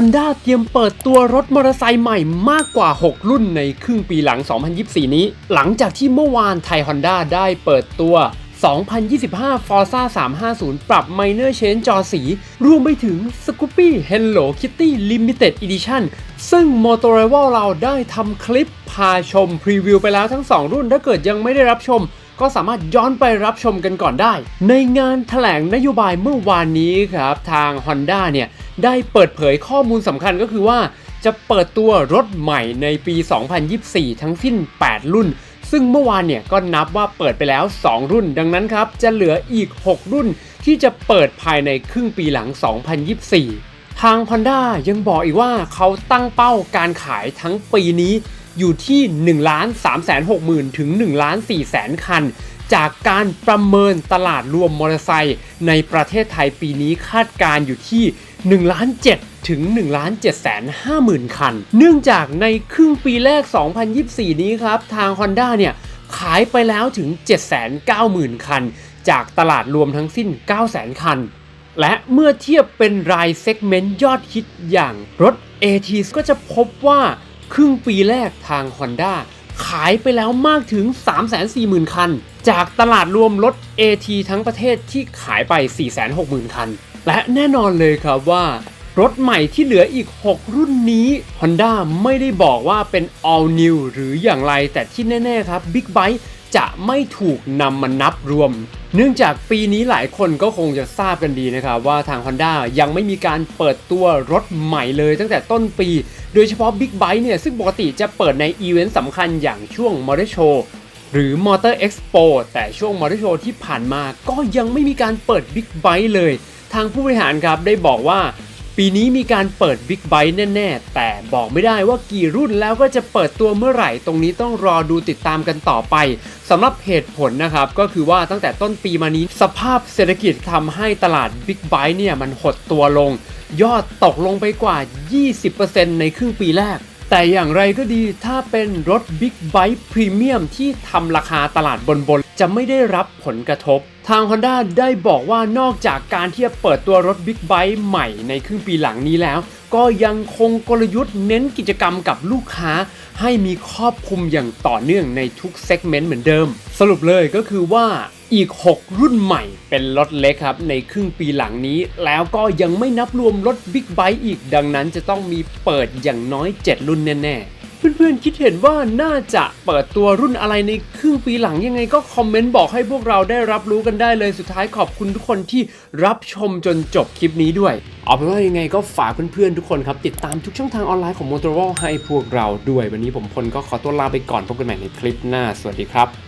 Honda เตรียมเปิดตัวรถมอเตอร์ไซค์ใหม่มากกว่า 6 รุ่นในครึ่งปีหลัง 2024 นี้ หลังจากที่เมื่อวานไทย Honda ได้เปิดตัว 2025 Forza 350 ปรับ Minor Change จอสี รวมไปถึง Scoopy Hello Kitty Limited Edition ซึ่ง Motor Rival เราได้ทำคลิปพาชมพรีวิวไปแล้วทั้ง 2 รุ่นถ้าเกิดยังไม่ได้รับชมก็สามารถย้อนไปรับชมกันก่อนได้ ในงานแถลงนโยบายเมื่อวานนี้ครับ ทาง Honda เนี่ย ได้เปิดเผยข้อมูลสำคัญก็คือว่าจะเปิดตัวรถใหม่ในปี 2024 ทั้งสิ้น 8 รุ่น ซึ่งเมื่อวานเนี่ยก็นับว่าเปิดไปแล้ว 2 รุ่น ดังนั้นครับ จะเหลืออีก 6 รุ่นที่จะเปิดภายในครึ่งปีหลัง 2024 ทาง Honda ยังบอกอีกว่าเขาตั้งเป้าการขายทั้งปีนี้ อยู่ที่1 3 6 0 0 0 0 ถึง1 4 0 0 0 0คัน จากการประเมินตลาดรวมมอเตอร์ไซค์ในประเทศไทยปีนี้คาดการอยู่ที่1ล้าน7ถึง1ล้าน7แสน5หมื่นคัน เนื่องจากในครึ่งปีแรก 2024 นี้ครับ ทาง Honda เนี่ย ขายไปแล้วถึง 790,000 คัน จากตลาดรวมทั้งสิ้น 900,000 คัน และเมื่อเทียบเป็นรายเซกเมนต์ยอดฮิตอย่างรถ AT ก็จะพบว่า ครึ่งปีแรกทาง Honda ขายไปแล้วมากถึง 340,000 คัน จากตลาดรวมรถ AT ทั้งประเทศที่ขายไป 460,000 คัน และแน่นอนเลยครับว่ารถใหม่ที่เหลืออีก 6 รุ่นนี้ Honda ไม่ได้บอกว่าเป็น all new หรืออย่างไรแต่ที่แน่ ๆ ครับ Big Bike จะไม่ถูกนำมานับรวม เนื่องจากปีนี้หลายคนก็คงจะทราบกันดีนะครับว่าทาง Honda ยังไม่มีการเปิดตัวรถใหม่เลยตั้งแต่ต้นปี โดยเฉพาะ Big Bike เนี่ยซึ่งปกติจะเปิดในอีเวนต์สำคัญอย่างช่วง Motor Show หรือ Motor Expo แต่ช่วง Motor Show ที่ผ่านมาก็ยังไม่มีการเปิด Big Bike เลย ทางผู้บริหารครับได้บอกว่า ปีนี้มีการเปิด Big b i t e แน่ๆ แต่บอกไม่ได้ว่ากี่รุ่นแล้วก็จะเปิดตัวเมื่อไหร่ ตรงนี้ต้องรอดูติดตามกันต่อไปสำหรับเหตุผลนะครับ ก็คือว่าตั้งแต่ต้นปีมานี้สภาพเศรษฐกิจทำให้ตลาด Big b i t e เนี่ยมันหดตัวลง ยอดตกลงไปกว่า 20%ในครึ่งปีแรกแต่อย่างไรก็ดีถ้าเป็นรถ Big Bike Premium ที่ทำราคาตลาดบนๆ จะไม่ได้รับผลกระทบ ทาง Honda ได้บอกว่านอกจากการที่จะเปิดตัวรถ Big Bike ใหม่ในครึ่งปีหลังนี้แล้ว ก็ยังคงกลยุทธ์เน้นกิจกรรมกับลูกค้า ให้มีครอบคลุมอย่างต่อเนื่องในทุกเซกเมนต์เหมือนเดิม สรุปเลยก็คือว่าอีก 6 รุ่นใหม่เป็นรถเล็กครับ ในครึ่งปีหลังนี้ แล้วก็ยังไม่นับรวมรถบิ๊กไบค์อีก ดังนั้นจะต้องมีเปิดอย่างน้อย 7 รุ่นแน่ ๆ เพื่อนๆคิดเห็นว่าน่าจะเปิดตัวรุ่นอะไรในครึ่งปีหลังยังไงก็คอมเมนต์บอกให้พวกเราได้รับรู้กันได้เลยสุดท้ายขอบคุณทุกคนที่รับชมจนจบคลิปนี้ด้วย เอาเป็นว่ายังไงก็ฝากเพื่อนๆทุกคนครับ ติดตามทุกช่องทางออนไลน์ของ m o t o r o l ให้พวกเราด้วย วันนี้ผมพลก็ขอตัวลาไปก่อนพบกันใหม่ในคลิปหน้า สวัสดีครับ